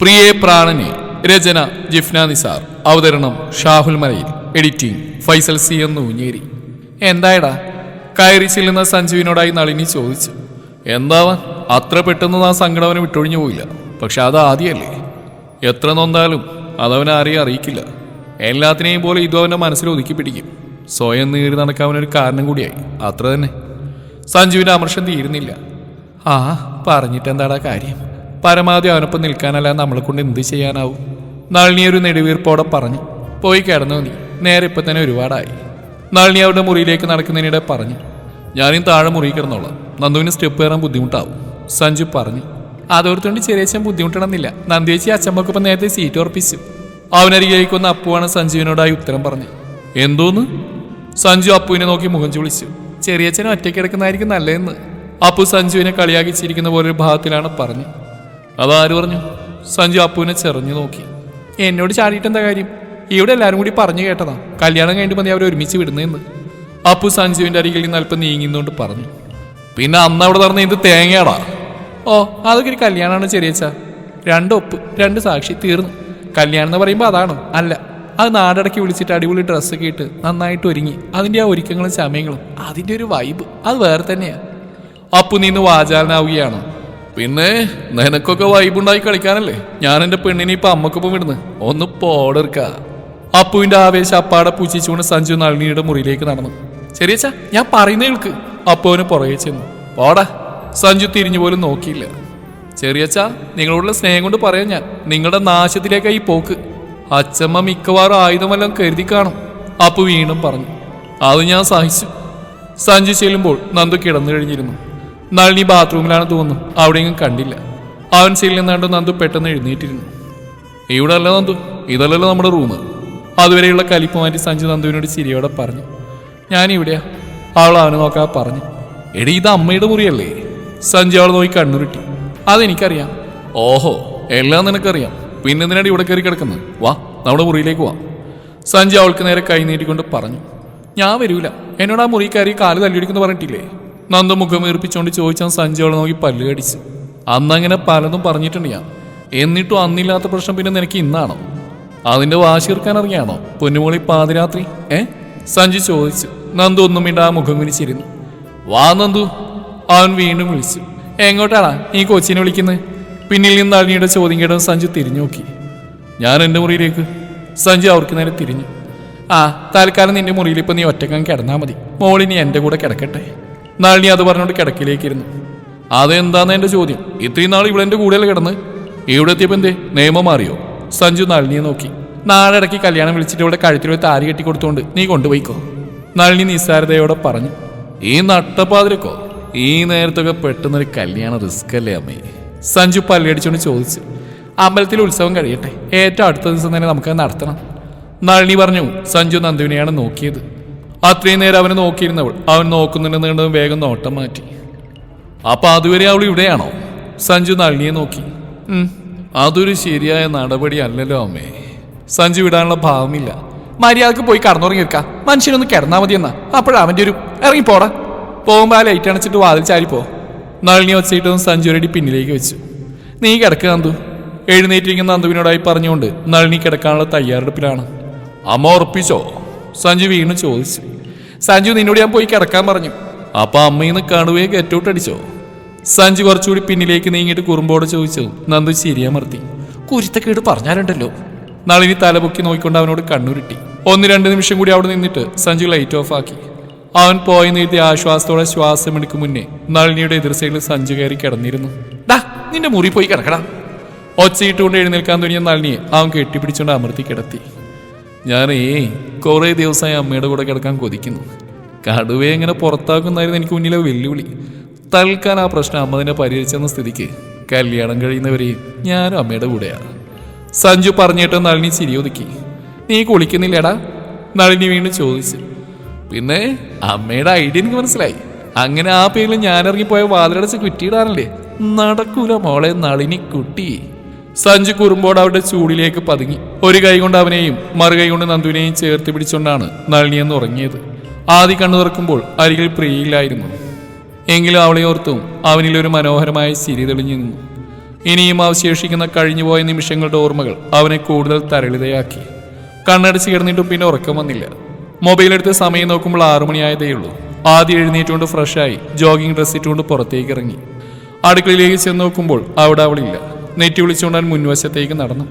പ്രിയേ പ്രാണനെ രചന ജിഫ്ന നിസാർ. അവതരണം ഷാഹുൽ മലയിൽ. എഡിറ്റിംഗ് ഫൈസൽ സി എന്ന് ഊഞ്ഞേരി എന്തായടാ? കയറി ചെല്ലുന്ന സഞ്ജുവിനോടായി നളിനി ചോദിച്ചു. എന്താവാൻ അത്ര പെട്ടെന്ന് ആ സങ്കടം അവന് വിട്ടൊഴിഞ്ഞു പോയില്ല. പക്ഷെ അത് ആദ്യമല്ലേ? എത്ര നൊന്നാലും അതവനെ ആരെയും അറിയിക്കില്ല. എല്ലാത്തിനെയും പോലെ ഇതും അവന്റെ മനസ്സിൽ ഒതുക്കി പിടിക്കും. സ്വയം നേരി നടക്കാൻ അവനൊരു കാരണം കൂടിയായി. അത്ര തന്നെ. സഞ്ജുവിന്റെ അമർഷം തീരുന്നില്ല. ആ പറഞ്ഞിട്ട് എന്താടാ കാര്യം? പരമാവധി അവനൊപ്പം നിൽക്കാനല്ല നമ്മളെ കൊണ്ട് എന്ത് ചെയ്യാനാവും? നളിനി ഒരു നെടുവീർപ്പോടെ പറഞ്ഞു പോയി കിടന്നു നീ. നേരെ ഇപ്പം തന്നെ ഒരുപാടായി. നളിനി അവരുടെ മുറിയിലേക്ക് നടക്കുന്നതിനിടെ പറഞ്ഞു ഞാനും താഴെ മുറി കിടന്നോളാം. നന്ദുവിന് സ്റ്റെപ്പ് കയറാൻ ബുദ്ധിമുട്ടാവും. സഞ്ജു പറഞ്ഞു അതോർത്തുകൊണ്ട് ചെറിയച്ഛൻ ബുദ്ധിമുട്ടണമെന്നില്ല. നന്ദിയേച്ചി അച്ഛമ്മക്കൊപ്പം നേരത്തെ സീറ്റ് ഉറപ്പിച്ചു. അവനരികേക്ക് വന്ന അപ്പുവാണ് സഞ്ജുവിനോടായി ഉത്തരം പറഞ്ഞു എന്തോന്ന്? സഞ്ജു അപ്പുവിനെ നോക്കി മുഖം ചുളിച്ചു. ചെറിയച്ഛനും ഒറ്റയ്ക്ക് കിടക്കുന്നതായിരിക്കും നല്ലതെന്ന്. അപ്പു സഞ്ജുവിനെ കളിയാക്കി ചിരിക്കുന്ന പോലെ ഒരു ഭാഗത്തിലാണ് പറഞ്ഞു അതാര് പറഞ്ഞു? സഞ്ജു അപ്പുവിനെ ചെറിഞ്ഞു നോക്കി. എന്നോട് ചാടിയിട്ട് എന്താ കാര്യം? ഇവിടെ എല്ലാവരും കൂടി പറഞ്ഞു കേട്ടതാ. കല്യാണം കഴിഞ്ഞിട്ട് മതി അവർ ഒരുമിച്ച് വിടുന്നതെന്ന് അപ്പു സഞ്ജുവിന്റെ അരികിൽ നിന്ന് അല്പം നീങ്ങുന്നോണ്ട് പറഞ്ഞു. പിന്നെ അന്ന് അവിടെ നടന്ന ഇത് തേങ്ങയാടാ? ഓ അതൊക്കെ ഒരു കല്യാണമാണ് ചെറിയച്ച. രണ്ട് ഒപ്പ് രണ്ട് സാക്ഷി തീർന്നു. കല്യാണം എന്ന് പറയുമ്പോൾ അതാണോ. അല്ല അത് നാടടക്കി വിളിച്ചിട്ട് അടിപൊളി ഡ്രസ്സൊക്കെ ഇട്ട് നന്നായിട്ട് ഒരുങ്ങി. അതിന്റെ ആ ഒരുക്കങ്ങളും സമയങ്ങളും അതിന്റെ ഒരു വൈബ് അത് വേറെ തന്നെയാണ് അപ്പു നീന്ന് വാചാലനാവുകയാണ്. പിന്നെ നിനക്കൊക്കെ വൈബുണ്ടായി കളിക്കാനല്ലേ? ഞാൻ എന്റെ പെണ്ണിനെ ഇപ്പൊ അമ്മക്കൊപ്പം വിടുന്നു. ഒന്ന് പോടെടുക്ക. അപ്പുവിന്റെ ആവേശം അപ്പാടെ പൂച്ചിച്ചുകൊണ്ട് സഞ്ജു നളിനിയുടെ മുറിയിലേക്ക് നടന്നു. ചെറിയച്ചാ ഞാൻ പറയുന്ന കേൾക്ക്. അപ്പുവിന് പുറകെ ചെന്നു. പോടാ. സഞ്ജു തിരിഞ്ഞു പോലും നോക്കിയില്ല. ചെറിയച്ചാ നിങ്ങളോടുള്ള സ്നേഹം കൊണ്ട് പറയാം ഞാൻ. നിങ്ങളുടെ നാശത്തിലേക്കായി പോക്ക്. അച്ചമ്മ മിക്കവാറും ആയുധമെല്ലാം കരുതി കാണും. അപ്പു വീണ്ടും പറഞ്ഞു. അത് ഞാൻ സഹിച്ചു. സഞ്ജു ചെല്ലുമ്പോൾ നന്ദു കിടന്നു കഴിഞ്ഞിരുന്നു. നളിനി ബാത്റൂമിലാണ് തോന്നുന്നു. അവിടെയെങ്കിലും കണ്ടില്ല. അവൻ ചെല്ലുന്നാണ്ട് നന്ദു പെട്ടെന്ന് എഴുന്നേറ്റിരുന്നു. ഇവിടെ അല്ല നന്ദു? ഇതല്ലല്ലോ നമ്മുടെ റൂം അതുവരെയുള്ള കലിപ്പ് മാറ്റി സഞ്ജു നന്ദുവിനോട് ചിരിയോടെ പറഞ്ഞു. ഞാനിവിടെയാ. അവൾ അവനെ നോക്കാതെ പറഞ്ഞു. എടി ഇത് അമ്മയുടെ മുറിയല്ലേ? സഞ്ജു അവൾ നോക്കി കണ്ണുരുട്ടി. അതെനിക്കറിയാം. ഓഹോ എല്ലാം നിനക്കറിയാം. പിന്നെ എന്തിനാണ് ഇവിടെ കയറി കിടക്കുന്നത്? വാ നമ്മുടെ മുറിയിലേക്ക് വാ. സഞ്ജു അവൾക്ക് നേരെ കൈ നീട്ടിക്കൊണ്ട് പറഞ്ഞു. ഞാൻ വരൂല. എന്നോട് ആ മുറി കയറി കാൽ തല്ലിടിക്കുന്നു പറഞ്ഞിട്ടില്ലേ? നന്ദ മുഖം വീർപ്പിച്ചുകൊണ്ട് ചോദിച്ചാൽ സഞ്ജയോളെ നോക്കി പല്ല് കടിച്ചു. അന്നങ്ങനെ പലതും പറഞ്ഞിട്ടുണ്ട് ഞാൻ. എന്നിട്ടും അന്നില്ലാത്ത പ്രശ്നം പിന്നെ നിനക്ക് ഇന്നാണോ? അതിന്റെ വാശീർക്കാൻ അറിയാണോ പൊന്നുമോളി പാതിരാത്രി ഏ? സഞ്ജു ചോദിച്ചു. നന്ദു ഒന്നും മിണ്ട ആ മുഖം വിളിച്ചിരുന്നു വാ നന്ദു. അവൻ വീണ്ടും വിളിച്ചു. എങ്ങോട്ടാടാ നീ കൊച്ചിനെ വിളിക്കുന്നത് പിന്നിൽ നിന്ന് അഴിഞ്ഞിയുടെ ചോദ്യം കേട്ട സഞ്ജു തിരിഞ്ഞു നോക്കി. ഞാൻ എന്റെ മുറിയിലേക്ക്. സഞ്ജു അവർക്ക് നേരെ തിരിഞ്ഞു. ആ തൽക്കാലം നിന്റെ മുറിയിൽ ഇപ്പൊ നീ ഒറ്റക്കം കിടന്നാൽ മതി. മോളിനി എന്റെ കൂടെ കിടക്കട്ടെ. നളിനി അത് പറഞ്ഞുകൊണ്ട് കിടക്കിലേക്കിരുന്നു അതെന്താന്ന് എന്റെ ചോദ്യം? ഇത്രയും നാൾ ഇവിടെ എന്റെ കൂടെയല്ലേ കിടന്ന്? ഇവിടെ എത്തിയപ്പോൾ എന്തേ? നിയമം മാറിയോ? സഞ്ജു നളിനിയെ നോക്കി. നാളെ ഇടയ്ക്ക് കല്യാണം വിളിച്ചിട്ട് ഇവിടെ കഴുത്തിലൊരു താരി കെട്ടി കൊടുത്തുകൊണ്ട് നീ കൊണ്ടുപോയിക്കോ? നളിനി നിസ്സാരതയോടെ പറഞ്ഞു. ഈ നട്ടപ്പാതിരക്കോ? ഈ നേരത്തൊക്കെ പെട്ടെന്നൊരു കല്യാണ റിസ്ക് അല്ലേ അമ്മേ? സഞ്ജു പല്ലടിച്ചുകൊണ്ട് ചോദിച്ചു. അമ്പലത്തിൽ ഉത്സവം കഴിയട്ടെ. ഏറ്റവും അടുത്ത ദിവസം തന്നെ നമുക്ക് നടത്തണം. നളിനി പറഞ്ഞു സഞ്ജു നന്ദുവിനെയാണ് നോക്കിയത്. അത്രയും നേരം അവനെ നോക്കിയിരുന്നവൾ. അവൻ നോക്കുന്നുണ്ടെന്ന് കണ്ടതും വേഗം നോട്ടം മാറ്റി. അപ്പൊ അതുവരെ അവൾ ഇവിടെയാണോ? സഞ്ജു നളിനിയെ നോക്കി. "ഉം, അതൊരു ശരിയായ നടപടി അല്ലല്ലോ അമ്മേ. സഞ്ജു വിടാനുള്ള ഭാവമില്ല. മര്യാദയ്ക്ക് പോയി കടന്നുറങ്ങിയിരിക്ക. മനുഷ്യനൊന്ന് കിടന്നാ മതി എന്നാ അപ്പോഴാ അവന്റെ ഒരു ഇറങ്ങി പോടാ. പോകുമ്പോൾ ആ ലൈറ്റ് അണച്ചിട്ട് വാതിൽ ചാരിപ്പോ. നളിനി ഒച്ചയിട്ടും സഞ്ജു റെഡി പിന്നിലേക്ക് വെച്ചു. നീ കിടക്കുക നന്ദു. എഴുന്നേറ്റിരിക്കുന്ന നന്ദുവിനോടായി പറഞ്ഞുകൊണ്ട് നളിനി കിടക്കാനുള്ള തയ്യാറെടുപ്പിലാണ്. അമ്മ ഉറപ്പിച്ചോ? സഞ്ജു വീണ്ടും ചോദിച്ചു. സഞ്ജു നിന്നോട് ഞാൻ പോയി കിടക്കാൻ പറഞ്ഞു. അപ്പൊ അമ്മയിന്ന് കാണുകയെ ഗെറ്റൗട്ട് അടിച്ചോ? സഞ്ജു കുറച്ചുകൂടി പിന്നിലേക്ക് നീങ്ങിയിട്ട് കുറുമ്പോടെ ചോദിച്ചു. നന്ദു ചിരിയമർത്തി കുരുത്തക്കേട് പറഞ്ഞാലുണ്ടല്ലോ. നളിനി തലപൊക്കി നോക്കിക്കൊണ്ട് അവനോട് കണ്ണുരുട്ടി. ഒന്ന് രണ്ട് നിമിഷം കൂടി അവിടെ നിന്നിട്ട് സഞ്ജു ലൈറ്റ് ഓഫ് ആക്കി. അവൻ പോയി നീട്ടി ആശ്വാസത്തോടെ ശ്വാസം എടുക്കും മുന്നേ നളിനിയുടെ എതിർ സൈഡിൽ സഞ്ജു കയറി കിടന്നിരുന്നു. ഡാ നിന്റെ മുറി പോയി കിടക്കടാ. ഒച്ചയിട്ടുകൊണ്ട് എഴുന്നേൽക്കാൻ തുടങ്ങിയ നളിനിയെ അവൻ കെട്ടിപ്പിടിച്ചുകൊണ്ട് അമർത്തി കിടത്തി. ഞാനേ കുറേ ദിവസമായി അമ്മയുടെ കൂടെ കിടക്കാൻ കൊതിക്കുന്നു. കടുവയെ എങ്ങനെ പുറത്താക്കുന്നതായിരുന്നു എനിക്ക് മുന്നിലെ വെല്ലുവിളി. തൽക്കാൻ ആ പ്രശ്നം അമ്മ തന്നെ പരിഹരിച്ചെന്ന സ്ഥിതിക്ക് കല്യാണം കഴിയുന്നവരെയും ഞാനും അമ്മയുടെ കൂടെയാണ്. സഞ്ജു പറഞ്ഞിട്ട് നളിനി ചിരിയൊതുക്കി നീ കുളിക്കുന്നില്ലടാ? നളിനി വീണ്ടും ചോദിച്ചു. പിന്നെ അമ്മയുടെ ഐഡിയ എനിക്ക് മനസ്സിലായി. അങ്ങനെ ആ പേരിൽ ഞാനിറങ്ങിപ്പോയ വാതിലടച്ച് കുറ്റിയിടാനല്ലേ? നടക്കൂല മോളെ നളിനി കുട്ടി. സഞ്ജു കുറുമ്പോട് അവരുടെ ചൂടിലേക്ക് പതുങ്ങി. ഒരു കൈ കൊണ്ട് അവനെയും മറു കൈ കൊണ്ട് നന്ദുവിനെയും ചേർത്ത് പിടിച്ചുകൊണ്ടാണ് നളിനിയെന്ന് ഉറങ്ങിയത്. ആദ്യ കണ്ണു തുറക്കുമ്പോൾ അരികിൽ പ്രിയയില്ലായിരുന്നു. എങ്കിലും അവളെ ഓർത്തും അവനിൽ ഒരു മനോഹരമായ ചിരി തെളിഞ്ഞു നിന്നു. ഇനിയും അവശേഷിക്കുന്ന കഴിഞ്ഞുപോയ നിമിഷങ്ങളുടെ ഓർമ്മകൾ അവനെ കൂടുതൽ തരളിതയാക്കി. കണ്ണടച്ച് കിടന്നിട്ടും പിന്നെ ഉറക്കം വന്നില്ല. മൊബൈൽ എടുത്ത് സമയം നോക്കുമ്പോൾ ആറുമണിയായതേ ഉള്ളൂ. ആദ്യം എഴുന്നേറ്റുകൊണ്ട് ഫ്രഷായി ജോഗിംഗ് ഡ്രസ് ഇട്ടുകൊണ്ട് പുറത്തേക്ക് ഇറങ്ങി. അടുക്കളയിലേക്ക് ചെന്ന് നോക്കുമ്പോൾ അവിടെ അവളില്ല. നെറ്റി വിളിച്ചുകൊണ്ട് അവൻ മുൻവശത്തേക്ക് നടന്നു.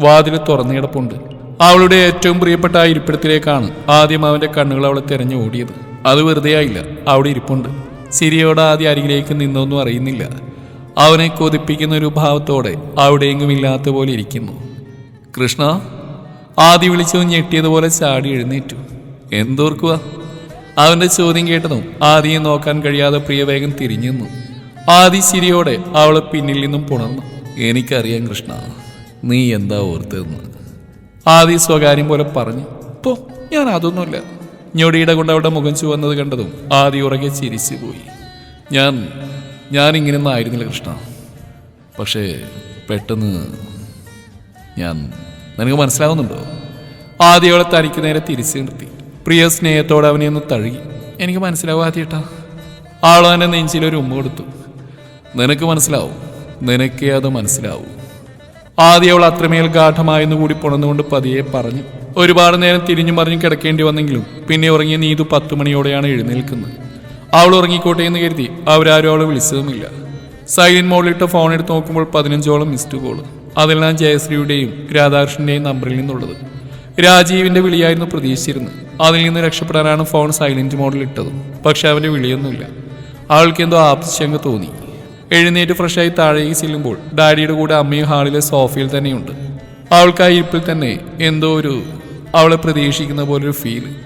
വാതിൽ തുറന്നു കിടപ്പുണ്ട്. അവളുടെ ഏറ്റവും പ്രിയപ്പെട്ട ആ ഇരിപ്പിടത്തിലേക്കാണ് ആദ്യം അവന്റെ കണ്ണുകൾ അവളെ തിരഞ്ഞു ഓടിയത്. അത് വെറുതെ ആയില്ല. അവിടെ ഇരിപ്പുണ്ട്. സിരിയോട് ആദ്യം അരികിലേക്ക് നിന്നൊന്നും അറിയുന്നില്ല. അവനെ കൊതിപ്പിക്കുന്ന ഒരു ഭാവത്തോടെ അവിടെയെങ്കിലും ഇല്ലാത്ത പോലെ ഇരിക്കുന്നു. കൃഷ്ണ ആദ്യം വിളിച്ചു ഞെട്ടിയതുപോലെ ചാടി എഴുന്നേറ്റു. എന്തോർക്കുക? അവന്റെ ചോദ്യം കേട്ടതും ആദിയെ നോക്കാൻ കഴിയാതെ പ്രിയവേഗം തിരിഞ്ഞു ആദി ചിരിയോടെ അവളെ പിന്നിൽ നിന്നും പുണർന്നു. എനിക്കറിയാം കൃഷ്ണ നീ എന്താ ഓർത്തതെന്ന്. ആദി സ്വകാര്യം പോലെ പറഞ്ഞു പോ ഞാൻ അതൊന്നുമില്ല. ഞൊടിയുടെ കൊണ്ട് അവിടെ മുഖം ചുവന്നത് കണ്ടതും ആദി ഉറകെ ചിരിച്ചു പോയി ഞാൻ ഞാൻ ഇങ്ങനെയൊന്നും ആയിരുന്നില്ല കൃഷ്ണ. പക്ഷേ പെട്ടെന്ന് ഞാൻ നിനക്ക് മനസ്സിലാവുന്നുണ്ടോ? ആദ്യ അവളെ തനിക്ക് നേരെ തിരിച്ചു നിർത്തി. പ്രിയ സ്നേഹത്തോടെ അവനെ ഒന്ന് തഴുകി. എനിക്ക് മനസ്സിലാവും ആദ്യേട്ടാ ആളോ എന്നെ നെഞ്ചിലൊരു ഉമ്മ കൊടുത്തു. നിനക്ക് മനസ്സിലാവും നിനക്കേ അത് മനസ്സിലാവൂ. ആദ്യം അവൾ അത്രമേൽ ഗാഠമായെന്ന് കൂടി പുണന്നുകൊണ്ട് പതിയെ പറഞ്ഞു ഒരുപാട് നേരം തിരിഞ്ഞു മറിഞ്ഞു കിടക്കേണ്ടി വന്നെങ്കിലും പിന്നെ ഉറങ്ങിയ നീതു പത്തു മണിയോടെയാണ് എഴുന്നേൽക്കുന്നത്. അവൾ ഉറങ്ങിക്കോട്ടെ എന്ന് കരുതി അവരാരും അവളെ വിളിച്ചതുമില്ല. സൈലന്റ് മോളിലിട്ട് ഫോൺ എടുത്ത് നോക്കുമ്പോൾ പതിനഞ്ചോളം മിസ്ഡ് കോൾ അതെല്ലാം ജയശ്രീയുടെയും രാധാകൃഷ്ണന്റെയും നമ്പറിൽ നിന്നുള്ളത്. രാജീവിന്റെ വിളിയായിരുന്നു പ്രതീക്ഷിച്ചിരുന്നത്. അതിൽ നിന്ന് രക്ഷപ്പെടാനാണ് ഫോൺ സൈലന്റ് മോഡിൽ ഇട്ടത് പക്ഷെ അവന്റെ വിളിയൊന്നുമില്ല. അവൾക്ക് എന്തോ ആപ്ശങ്ക തോന്നി. എഴുന്നേറ്റ് ഫ്രഷായി താഴേക്ക് ചെല്ലുമ്പോൾ ഡാഡിയുടെ കൂടെ അമ്മയും ഹാളിലെ സോഫയിൽ തന്നെയുണ്ട്. അവൾക്ക് ആ ഇരിപ്പിൽ തന്നെ എന്തോ ഒരു അവളെ പ്രതീക്ഷിക്കുന്ന പോലൊരു ഫീൽ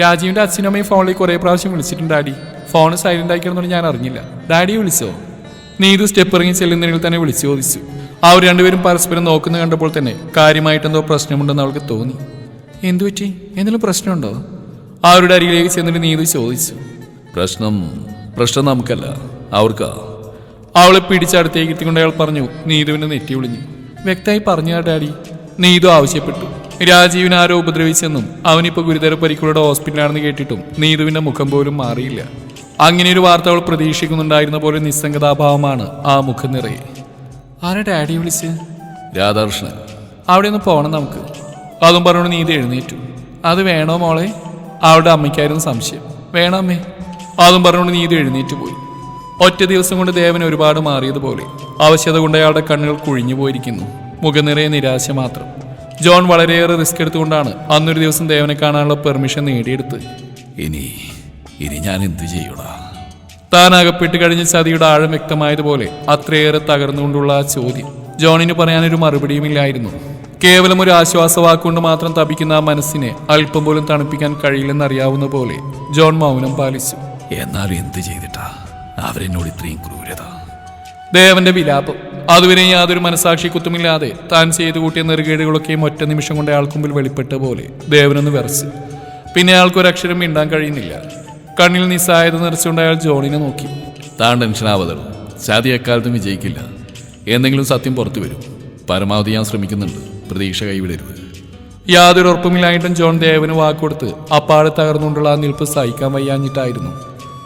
രാജീവിന്റെ അച്ഛനും അമ്മയും ഫോണിൽ കുറേ പ്രാവശ്യം വിളിച്ചിട്ടുണ്ട് ഡാഡി. ഫോൺ സൈലന്റ് ആക്കിയെന്നു ഞാൻ അറിഞ്ഞില്ല. ഡാഡി വിളിച്ചോ? നീതു സ്റ്റെപ്പ് ഇറങ്ങി ചെല്ലുന്നതിൽ തന്നെ വിളിച്ചു ചോദിച്ചു. അവർ രണ്ടുപേരും പരസ്പരം നോക്കുന്ന കണ്ടപ്പോൾ തന്നെ കാര്യമായിട്ടെന്തോ പ്രശ്നമുണ്ടെന്ന് അവൾക്ക് തോന്നി. എന്തു പറ്റി? എന്തെങ്കിലും പ്രശ്നമുണ്ടോ? അവരുടെ അരികിലേക്ക് ചെന്നിട്ട് നീതു ചോദിച്ചു. പ്രശ്നം പ്രശ്നം നമുക്കല്ല. അവർക്കാ. അവളെ പിടിച്ചടുത്തേക്ക് എത്തിക്കൊണ്ട് അയാൾ പറഞ്ഞു നീതുവിനെ നെറ്റി വിളിഞ്ഞു. വ്യക്തമായി പറഞ്ഞു ഡാഡി നീതു ആവശ്യപ്പെട്ടു. രാജീവിനെ ആരോ ഉപദ്രവിച്ചെന്നും അവനിപ്പോൾ ഗുരുതര പരിക്കുകളുടെ ഹോസ്പിറ്റലാണെന്ന് കേട്ടിട്ടും നീതുവിന്റെ മുഖം പോലും മാറിയില്ല. അങ്ങനെ ഒരു വാർത്ത അവൾ പ്രതീക്ഷിക്കുന്നുണ്ടായിരുന്ന പോലെ നിസ്സംഗതാഭാവമാണ് ആ മുഖം നിറയെ. ആരാ ഡാഡി വിളിച്ച്? രാധാകൃഷ്ണൻ. അവിടെ ഒന്ന് പോകണം നമുക്ക്. അതും പറഞ്ഞു നീതി എഴുന്നേറ്റു. അത് വേണോ മോളെ? അവളുടെ അമ്മയ്ക്കായിരുന്നു സംശയം. വേണോ അമ്മേ? അതും പറഞ്ഞുകൊണ്ട് നീതി എഴുന്നേറ്റ് പോയി. ഒറ്റ ദിവസം കൊണ്ട് ദേവൻ ഒരുപാട് മാറിയതുപോലെ ആവശ്യത കൊണ്ട് അയാളുടെ കണ്ണുകൾ കുഴിഞ്ഞു പോയിരിക്കുന്നു. മുഖനിറയെ നിരാശ മാത്രം. ജോൺ വളരെയേറെ റിസ്ക് എടുത്തുകൊണ്ടാണ് അന്നൊരു ദിവസം ദേവനെ കാണാനുള്ള പെർമിഷൻ നേടിയെടുത്ത്. ഇനി ഇനി ഞാൻ എന്തു ചെയ്യൂടാ? താൻ അകപ്പെട്ട് കഴിഞ്ഞ ചതിയുടെ ആഴം വ്യക്തമായതുപോലെ അത്രയേറെ തകർന്നുകൊണ്ടുള്ള ആ ചോദ്യം ജോണിന് പറയാനൊരു മറുപടിയുമില്ലായിരുന്നു കേവലം ഒരു ആശ്വാസ വാക്കുകൊണ്ട് മാത്രം തപിക്കുന്ന ആ മനസ്സിനെ അല്പം പോലും തണുപ്പിക്കാൻ കഴിയില്ലെന്നറിയാവുന്ന പോലെ ജോൺ മൗനം പാലിച്ചു. എന്നാൽ എന്ത് ചെയ്തിട്ടാ? അവരെന്നോട് ഇത്രയും ക്രൂരത. ദേവന്റെ വിലാപം. അതുവരെ യാതൊരു മനസാക്ഷി കുത്തുമില്ലാതെ താൻ ചെയ്തു കൂട്ടിയ നെറുകേടുകളൊക്കെയും ഒറ്റ നിമിഷം കൊണ്ട് അയാൾക്ക് മുമ്പിൽ വെളിപ്പെട്ട പോലെ ദേവനൊന്ന് വിറച്ച്. പിന്നെ അയാൾക്ക് ഒരു അക്ഷരം മിണ്ടാൻ കഴിയുന്നില്ല. കണ്ണിൽ നിസ്സായത നിറച്ചുകൊണ്ട് അയാൾ ജോണിനെ നോക്കി. താൻ ടെൻഷൻ ആവതണം ചാതി എക്കാലത്തും വിജയിക്കില്ല. എന്തെങ്കിലും സത്യം പുറത്തു വരും. പരമാവധി ഞാൻ ശ്രമിക്കുന്നുണ്ട്. പ്രതീക്ഷ കൈവിടരുത്. യാതൊരു ഉറപ്പുമില്ലായിട്ടും ജോൺ ദേവന് വാക്കുകൊടുത്ത് അപ്പാടെ തകർന്നുകൊണ്ടുള്ള ആ നിൽപ്പ് സഹിക്കാൻ വയ്യാഞ്ഞിട്ടായിരുന്നു.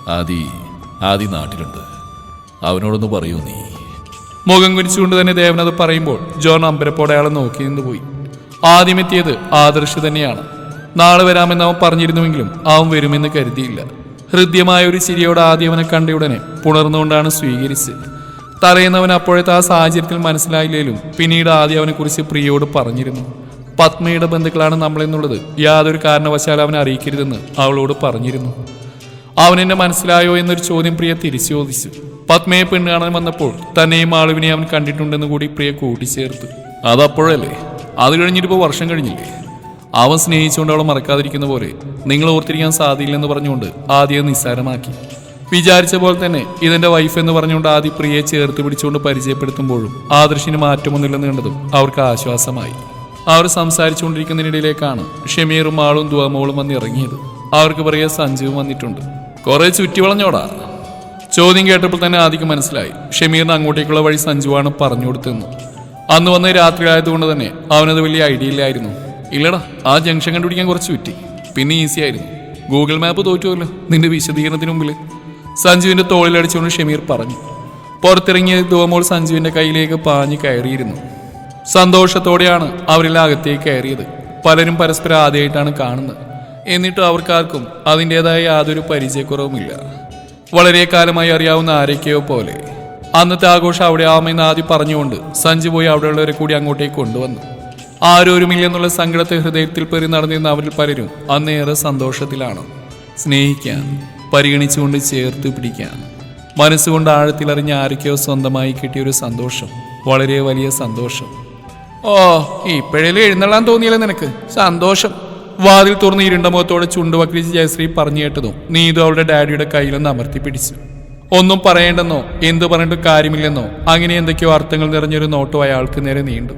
ആദി ആദി നാട്ടിലുണ്ട് അവനോടൊന്ന് പറയൂ നീ. മുഖം കുരിച്ചുകൊണ്ട് തന്നെ ദേവൻ അത് പറയുമ്പോൾ ജോൺ അമ്പരപ്പോടെ അയാളെ നോക്കി നിന്ന് പോയി ആദ്യമെത്തിയത് ആദർശ് തന്നെയാണ്. നാളെ വരാമെന്ന് അവൻ പറഞ്ഞിരുന്നുവെങ്കിലും അവൻ വരുമെന്ന് കരുതിയില്ല. ഹൃദ്യമായ ഒരു ചിരിയോടെ ആദ്യം അവനെ കണ്ടയുടനെ പുണർന്നുകൊണ്ടാണ് സ്വീകരിച്ചത്. തറയുന്നവൻ അപ്പോഴത്തെ ആ സാഹചര്യത്തിൽ മനസ്സിലായില്ലേലും പിന്നീട് ആദ്യം അവനെക്കുറിച്ച് പ്രിയയോട് പറഞ്ഞിരുന്നു. പത്മയുടെ ബന്ധുക്കളാണ് നമ്മളെന്നുള്ളത് യാതൊരു കാരണവശാലും അവനെ അറിയിക്കരുതെന്ന് അവളോട് പറഞ്ഞിരുന്നു. അവൻ എന്നെ മനസ്സിലായോ എന്നൊരു ചോദ്യം പ്രിയ തിരിച്ചു ചോദിച്ചു പത്മയെ പെണ്ണ് കാണാൻ വന്നപ്പോൾ തന്നെയും ആളുവിനെ അവൻ കണ്ടിട്ടുണ്ടെന്ന് കൂടി പ്രിയ കൂട്ടിച്ചേർത്തു. അതപ്പോഴല്ലേ? അത് കഴിഞ്ഞിട്ടിപ്പോൾ വർഷം കഴിഞ്ഞില്ലേ? അവൻ സ്നേഹിച്ചുകൊണ്ട് അവൾ മറക്കാതിരിക്കുന്ന പോലെ നിങ്ങൾ ഓർത്തിരിക്കാൻ സാധിക്കില്ലെന്ന് പറഞ്ഞുകൊണ്ട് ആദ്യം നിസ്സാരമാക്കി. വിചാരിച്ച പോലെ തന്നെ ഇതെന്റെ വൈഫ് എന്ന് പറഞ്ഞുകൊണ്ട് ആദ്യ പ്രിയയെ ചേർത്ത് പിടിച്ചുകൊണ്ട് പരിചയപ്പെടുത്തുമ്പോഴും ആദർശിന് മാറ്റമൊന്നുമില്ലെന്ന് കണ്ടതും അവർക്ക് ആശ്വാസമായി. അവർ സംസാരിച്ചുകൊണ്ടിരിക്കുന്നതിനിടയിലേക്കാണ് ഷമീറും ആളും ദുവാമോളും വന്ന് ഇറങ്ങിയത്. അവർക്ക് പറയുക സഞ്ജീവ് വന്നിട്ടുണ്ട്. കുറെ ചുറ്റി വളഞ്ഞോടാ. ചോദ്യം കേട്ടപ്പോൾ തന്നെ ആദ്യം മനസ്സിലായി. ഷമീറിന് അങ്ങോട്ടേക്കുള്ള വഴി സഞ്ജുവാണ് പറഞ്ഞു കൊടുത്തെന്ന് അന്ന് വന്ന രാത്രി ആയതുകൊണ്ട് തന്നെ അവനത് വലിയ ഐഡിയ ഇല്ലായിരുന്നു. ഇല്ലടാ ആ ജംഗ്ഷൻ കണ്ടുപിടിക്കാൻ കുറച്ച് ചുറ്റി. പിന്നെ ഈസി ആയിരുന്നു. ഗൂഗിൾ മാപ്പ് തോറ്റുമല്ലോ നിന്റെ വിശദീകരണത്തിന് മുമ്പിൽ സഞ്ജുവിന്റെ തോളിലടിച്ചുകൊണ്ട് ഷമീർ പറഞ്ഞു. പുറത്തിറങ്ങിയ ദുവമോൾ സഞ്ജുവിന്റെ കയ്യിലേക്ക് പാഞ്ഞു കയറിയിരുന്നു. സന്തോഷത്തോടെയാണ് അവരെല്ലാം അകത്തേക്ക് കയറിയത്. പലരും പരസ്പരം ആദ്യമായിട്ടാണ് കാണുന്നത്. എന്നിട്ടും അവർക്കാർക്കും അതിന്റെതായ യാതൊരു പരിചയക്കുറവുമില്ല. വളരെ കാലമായി അറിയാവുന്ന ആരൊക്കെയോ പോലെ അന്നത്തെ ആഘോഷം അവിടെ ആമെന്ന് ആദ്യം പറഞ്ഞുകൊണ്ട് സഞ്ജു പോയി അവിടെയുള്ളവരെ കൂടി അങ്ങോട്ടേക്ക് കൊണ്ടുവന്നു. ആരോരുമില്ലെന്നുള്ള സങ്കടത്തെ ഹൃദയത്തിൽ പെറി നടന്നിരുന്ന അവരിൽ പലരും അന്നേറെ സന്തോഷത്തിലാണ്. സ്നേഹിക്കാൻ പരിഗണിച്ചുകൊണ്ട് ചേർത്ത് പിടിക്കാൻ മനസ്സുകൊണ്ട് ആഴത്തിലറിഞ്ഞ ആരൊക്കെയോ സ്വന്തമായി കിട്ടിയ ഒരു സന്തോഷം വളരെ വലിയ സന്തോഷം. ഓ ഇപ്പോഴേലും എഴുന്നള്ളാൻ തോന്നിയല്ലോ നിനക്ക്? സന്തോഷം. വാതിൽ തുറന്ന് ഇരുണ്ട മുഖത്തോടെ ചുണ്ടുവക്രിച്ച് ജയശ്രീ പറഞ്ഞു കേട്ടതും നീതു അവളുടെ ഡാഡിയുടെ കയ്യിലൊന്ന് അമർത്തി പിടിച്ചു. ഒന്നും പറയേണ്ടെന്നോ? എന്തു പറഞ്ഞിട്ടും കാര്യമില്ലെന്നോ? അങ്ങനെ എന്തൊക്കെയോ അർത്ഥങ്ങൾ നിറഞ്ഞൊരു നോട്ടോ അയാൾക്ക് നേരെ നീണ്ടു.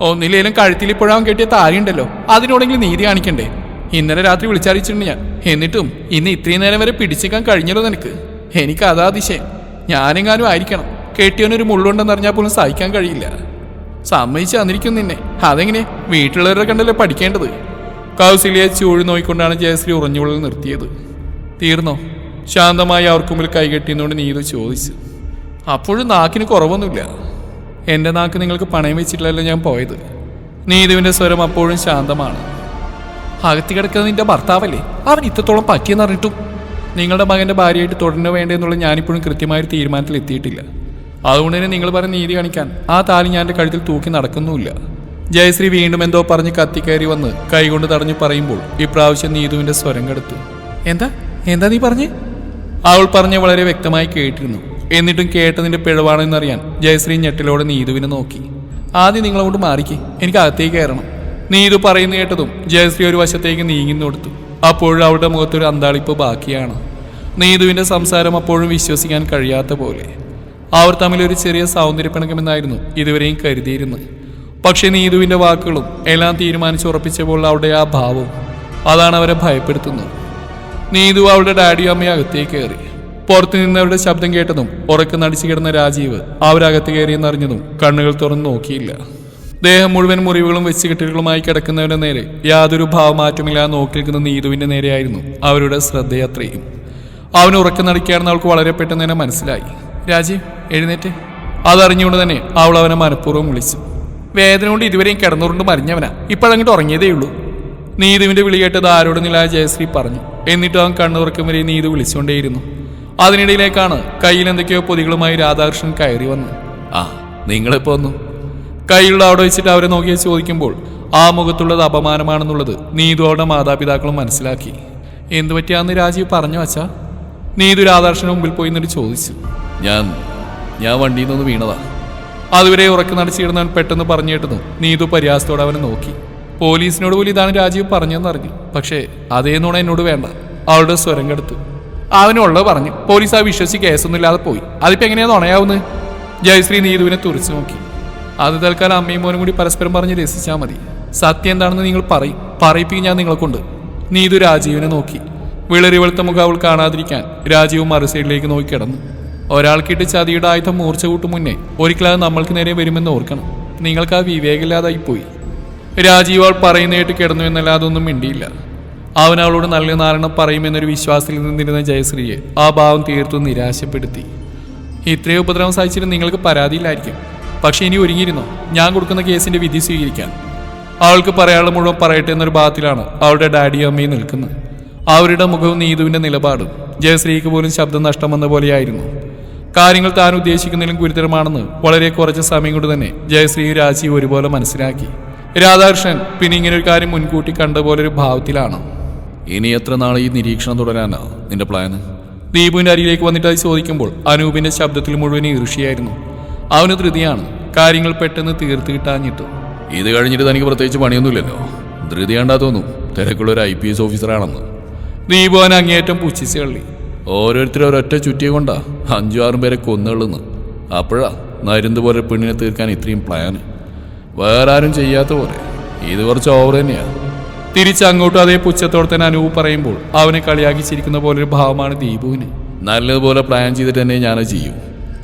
ഒന്നില്ലേലും കഴുത്തിൽ ഇപ്പോഴാവും കെട്ടിയ താരിയുണ്ടല്ലോ അതിനോടെങ്കിലും നീതി കാണിക്കണ്ടേ? ഇന്നലെ രാത്രി വിളിച്ചറിയിച്ചിട്ടുണ്ട് ഞാൻ. എന്നിട്ടും ഇന്ന് ഇത്രയും നേരം വരെ പിടിച്ചേക്കാൻ കഴിഞ്ഞല്ലോ നിനക്ക്. എനിക്ക് അതാ അതിശയം. ഞാനെങ്ങാനും ആയിരിക്കണം. കെട്ടിയവനൊരു മുള്ളുണ്ടെന്ന് അറിഞ്ഞാൽ പോലും സഹിക്കാൻ കഴിയില്ല. സമ്മതിച്ച് തന്നിരിക്കും നിന്നെ. അതെങ്ങനെ? വീട്ടിലുള്ളവരെ കണ്ടല്ലേ പഠിക്കേണ്ടത്? കൗസല്യെ ചൂഴി നോയിക്കൊണ്ടാണ് ജയശ്രീ ഉറഞ്ഞുള്ളിൽ നിർത്തിയത്. തീർന്നോ? ശാന്തമായി അവർക്ക് മുമ്പിൽ കൈകെട്ടിയെന്നുകൊണ്ട് നീതു ചോദിച്ചു. അപ്പോഴും നാക്കിന് കുറവൊന്നുമില്ല. എന്റെ നാക്ക് നിങ്ങൾക്ക് പണയം വെച്ചിട്ടില്ലല്ലോ ഞാൻ പോയത്. നീതുവിന്റെ സ്വരം അപ്പോഴും ശാന്തമാണ്. അകത്തി കിടക്കുന്നത് നിന്റെ ഭർത്താവല്ലേ? അവൻ ഇത്രത്തോളം പറ്റിയെന്ന് അറിഞ്ഞിട്ടും നിങ്ങളുടെ മകന്റെ ഭാര്യയായിട്ട് തുടരണ വേണ്ടെന്നുള്ള ഞാനിപ്പോഴും കൃത്യമായ ഒരു തീരുമാനത്തിൽ എത്തിയിട്ടില്ല അതുകൊണ്ട് തന്നെ നിങ്ങൾ പറഞ്ഞ നീതി കാണിക്കാൻ ആ താലി ഞാൻ എന്റെ കഴുത്തിൽ തൂക്കി നടക്കുന്നുമില്ല. ജയശ്രീ വീണ്ടും എന്തോ പറഞ്ഞ് കത്തിക്കയറി വന്ന് കൈകൊണ്ട് തടഞ്ഞു പറയുമ്പോൾ ഇപ്രാവശ്യം നീതുവിന്റെ സ്വരം കെടുത്തു. എന്താ? എന്താ നീ പറഞ്ഞേ? അവൾ പറഞ്ഞ വളരെ വ്യക്തമായി കേട്ടിരുന്നു. എന്നിട്ടും കേട്ടതിന്റെ പിഴവാണെന്നറിയാൻ ജയശ്രീ ഞെട്ടിലോടെ നീതുവിനെ നോക്കി. ആദ്യം നിങ്ങളോട് മാറിക്ക്. എനിക്ക് അകത്തേക്ക് കയറണം. നീതു പറയുന്ന കേട്ടതും ജയശ്രീ ഒരു വശത്തേക്ക് നീങ്ങി കൊടുത്തു അപ്പോഴും അവളുടെ മുഖത്തൊരു അന്താളിപ്പ് ബാക്കിയാണ്. നീതുവിന്റെ സംസാരം അപ്പോഴും വിശ്വസിക്കാൻ കഴിയാത്ത പോലെ. അവർ തമ്മിൽ ഒരു ചെറിയ സൗന്ദര്യപ്പിണക്കമെന്നായിരുന്നു ഇതുവരെയും കരുതിയിരുന്നത്. പക്ഷേ നീതുവിന്റെ വാക്കുകളും എല്ലാം തീരുമാനിച്ചുറപ്പിച്ചപ്പോൾ അവളുടെ ആ ഭാവവും അതാണ് അവരെ ഭയപ്പെടുത്തുന്നത്. നീതു അവളുടെ ഡാഡിയും അമ്മയും അകത്തേക്ക് കയറി. പുറത്തു നിന്നവരുടെ ശബ്ദം കേട്ടതും ഉറക്കം നടിച്ചു കിടന്ന രാജീവ് അവരകത്ത് കയറിയെന്നറിഞ്ഞതും കണ്ണുകൾ തുറന്നു നോക്കിയില്ല. ദേഹം മുഴുവൻ മുറിവുകളും വെച്ച് കെട്ടുകളുമായി കിടക്കുന്നവരുടെ നേരെ യാതൊരു ഭാവമാറ്റമില്ലാതെ നോക്കി നിൽക്കുന്ന നീതുവിന്റെ നേരെയായിരുന്നു അവരുടെ ശ്രദ്ധയത്രയും. അവൻ ഉറക്കം നടിക്കുകയാണെന്ന് അവൾക്ക് വളരെ പെട്ടെന്ന് തന്നെ മനസ്സിലായി. രാജീവ് എഴുന്നേറ്റ്. അതറിഞ്ഞുകൊണ്ട് തന്നെ അവൾ അവനെ മനഃപൂർവം വിളിച്ചു. വേദന കൊണ്ട് ഇതുവരെയും കിടന്നുകൊണ്ട് മരിഞ്ഞവനാ. ഇപ്പോഴങ്ങോട്ട് ഉറങ്ങിയതേ ഉള്ളൂ നീതുവിന്റെ വിളി കേട്ടത് നില ജയശ്രീ പറഞ്ഞു. എന്നിട്ട് അവൻ കണ്ണുറക്കം വരെ നീതു വിളിച്ചുകൊണ്ടേയിരുന്നു. അതിനിടയിലേക്കാണ് കയ്യിൽ എന്തൊക്കെയോ പൊതികളുമായി രാധാകൃഷ്ണൻ കയറി വന്ന് ആ നിങ്ങളിപ്പോ വന്നു. കയ്യിലുള്ള അവിടെ വെച്ചിട്ട് അവരെ നോക്കി ചോദിക്കുമ്പോൾ ആ മുഖത്തുള്ളത് അപമാനമാണെന്നുള്ളത് നീതു അവരുടെ മാതാപിതാക്കളും മനസ്സിലാക്കി. എന്തു പറ്റിയാന്ന് രാജീവ് പറഞ്ഞു വച്ചാ നീതു രാധാകൃഷ്ണന് മുമ്പിൽ പോയി എന്നിട്ട് ചോദിച്ചു. ഞാൻ ഞാൻ വണ്ടിയിൽ നിന്ന് വീണതാ. അതുവരെ ഉറക്കി നടച്ചിരുന്നവൻ പെട്ടെന്ന് പറഞ്ഞു കേട്ടതും. നീതു പരിഹാസത്തോടെ അവനെ നോക്കി. പോലീസിനോട് പോലും ഇതാണ് രാജീവ് പറഞ്ഞെന്നറിഞ്ഞു പക്ഷേ അതേന്നോണ എന്നോട് വേണ്ട. അവളുടെ സ്വരം കെടുത്തു. അവനുള്ളത് പറഞ്ഞു. പോലീസ് ആ വിശ്വസിച്ച് കേസൊന്നുമില്ലാതെ പോയി. അതിപ്പോൾ എങ്ങനെയാണ് നുണയാവുന്നത് ജയശ്രീ നീതുവിനെ തുറച്ചു നോക്കി. അത് തൽക്കാലം അമ്മയും മോനും കൂടി പരസ്പരം പറഞ്ഞ് രസിച്ചാൽ മതി. സത്യം എന്താണെന്ന് നിങ്ങൾ പറയും. പറയിപ്പിക്കും ഞാൻ നിങ്ങളെ കൊണ്ട്. നീതു രാജീവിനെ നോക്കി. വിളറി വെളുത്ത മുഖം അവൾ കാണാതിരിക്കാൻ രാജീവ് മറുസൈഡിലേക്ക് നോക്കി കിടന്നു. ഒരാൾക്കിട്ട് ചതിയുടെ ആയുധം മൂർച്ച കൂട്ടും മുന്നേ ഒരിക്കലും അത് നമ്മൾക്ക് നേരെ വരുമെന്ന് ഓർക്കണം. നിങ്ങൾക്ക് ആ വിവേകില്ലാതായി പോയി രാജീവ് അവൾ പറയുന്നതായിട്ട് കിടന്നു എന്നല്ലാതെ ഒന്നും മിണ്ടിയില്ല. അവൻ അവളോട് നല്ല നാരണം പറയുമെന്നൊരു വിശ്വാസത്തിൽ നിന്നിരുന്ന ജയശ്രീയെ ആ ഭാവം തീർത്തും നിരാശപ്പെടുത്തി. ഇത്രയും ഉപദ്രവം സഹിച്ചിട്ട് നിങ്ങൾക്ക് പരാതിയില്ലായിരിക്കും. പക്ഷെ ഇനി ഒരുങ്ങിയിരുന്നോ? ഞാൻ കൊടുക്കുന്ന കേസിന്റെ വിധി സ്വീകരിക്കാൻ. അവൾക്ക് പറയാനുള്ള മുഴുവൻ പറയട്ടെ എന്നൊരു ഭാഗത്തിലാണ് അവളുടെ ഡാഡിയും അമ്മയും നിൽക്കുന്നത്. അവരുടെ മുഖവും നീതുവിന്റെ നിലപാടും ജയശ്രീക്ക് പോലും ശബ്ദം നഷ്ടം വന്ന പോലെയായിരുന്നു. കാര്യങ്ങൾ താൻ ഉദ്ദേശിക്കുന്നതിലും ഗുരുതരമാണെന്ന് വളരെ കുറച്ച് സമയം കൊണ്ട് തന്നെ ജയശ്രീ രാജി ഒരുപോലെ മനസ്സിലാക്കി. രാധാകൃഷ്ണൻ പിന്നെ ഇങ്ങനെ ഒരു കാര്യം മുൻകൂട്ടി കണ്ട പോലെ ഒരു ഭാവത്തിലാണ്. ഇനി എത്ര നാൾ ഈ നിരീക്ഷണം തുടരാനാ നിന്റെ പ്ലാന് ദീപുവിന്റെ അരികിലേക്ക് വന്നിട്ട് അത് ചോദിക്കുമ്പോൾ അനൂപിന്റെ ശബ്ദത്തിൽ മുഴുവൻ ഈർഷിയായിരുന്നു. അവന് ധൃതിയാണ്. കാര്യങ്ങൾ പെട്ടെന്ന് തീർത്ത് കിട്ടാഞ്ഞിട്ട്. ഇത് കഴിഞ്ഞിട്ട് തനിക്ക് പ്രത്യേകിച്ച് പണിയൊന്നുമില്ലല്ലോ. ധൃതിയാണ്ടാ തോന്നുന്നു തോന്നും തിരക്കുള്ള ഒരു ഐ പി എസ് ഓഫീസറാണെന്ന്. ദീപു അവൻ അങ്ങേയറ്റം പുച്ഛിച്ച് ഓരോരുത്തരും ഒരൊറ്റ ചുറ്റിയെ കൊണ്ടാ അഞ്ചു ആറും പേരെ കൊന്നുള്ളുന്നു അപ്പോഴാ നരുന്ന് പോലെ പെണ്ണിനെ തീർക്കാൻ ഇത്രയും പ്ലാന് വേറെ ആരും ചെയ്യാത്ത പോലെ. ഇത് കുറച്ച് ഓവർ തന്നെയാ. തിരിച്ച് അങ്ങോട്ടും അതേ പുച്ഛത്തോടെ തന്നെ അനൂപ് പറയുമ്പോൾ അവനെ കളിയാക്കി ചിരിക്കുന്ന പോലെ ഒരു ഭാവമാണ് ദീപുവിന്. നല്ലതുപോലെ പ്ലാൻ ചെയ്തിട്ട് തന്നെ ഞാനത് ചെയ്യും.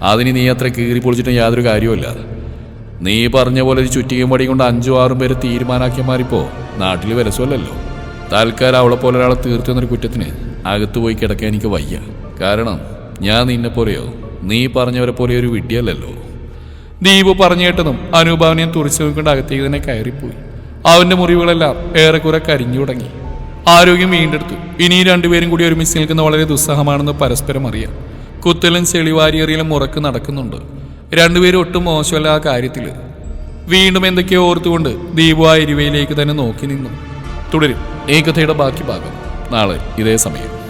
അതിന് നീ അത്ര കീറി പൊളിച്ചിട്ട് യാതൊരു കാര്യവുമില്ല. നീ പറഞ്ഞ പോലെ ഒരു ചുറ്റികയും പടി കൊണ്ട് അഞ്ചോ ആറും പേര് തീരുമാനാക്കിയ മാറിപ്പോ നാട്ടിൽ വരസുമല്ലല്ലോ തൽക്കാലം അവളെ പോലെ ഒരാളെ തീർത്തു എന്നൊരു കുറ്റത്തിന് അകത്ത് പോയി കിടക്കാൻ എനിക്ക് വയ്യ. കാരണം ഞാൻ നിന്നെ പോലെയോ? നീ പറഞ്ഞവരെ പോലെ ഒരു വിഡ്ഢിയല്ലല്ലോ. ദീപു പറഞ്ഞു കേട്ടതും തുറച്ചു നോക്കിക്കൊണ്ട് അകത്തേക്ക് തന്നെ കയറിപ്പോയി. അവന്റെ മുറിവുകളെല്ലാം ഏറെക്കുറെ കരിഞ്ഞു തുടങ്ങി. ആരോഗ്യം വീണ്ടെടുത്തു. ഇനി രണ്ടുപേരും കൂടി ഒരുമിച്ച് നിൽക്കുന്ന വളരെ ദുസ്സഹമാണെന്ന് പരസ്പരം അറിയാം. കുത്തലും ചെളിവാരിയെറിയലും മുറക്ക് നടക്കുന്നുണ്ട്. രണ്ടുപേരും ഒട്ടും മോശമല്ല ആ കാര്യത്തിൽ വീണ്ടും എന്തൊക്കെയോ ഓർത്തുകൊണ്ട് ദീപു ആ ഇരുവയിലേക്ക് തന്നെ നോക്കി നിന്നു. തുടരും. ഈ കഥയുടെ ബാക്കി ഭാഗം. നാളെ ഇതേ സമയം.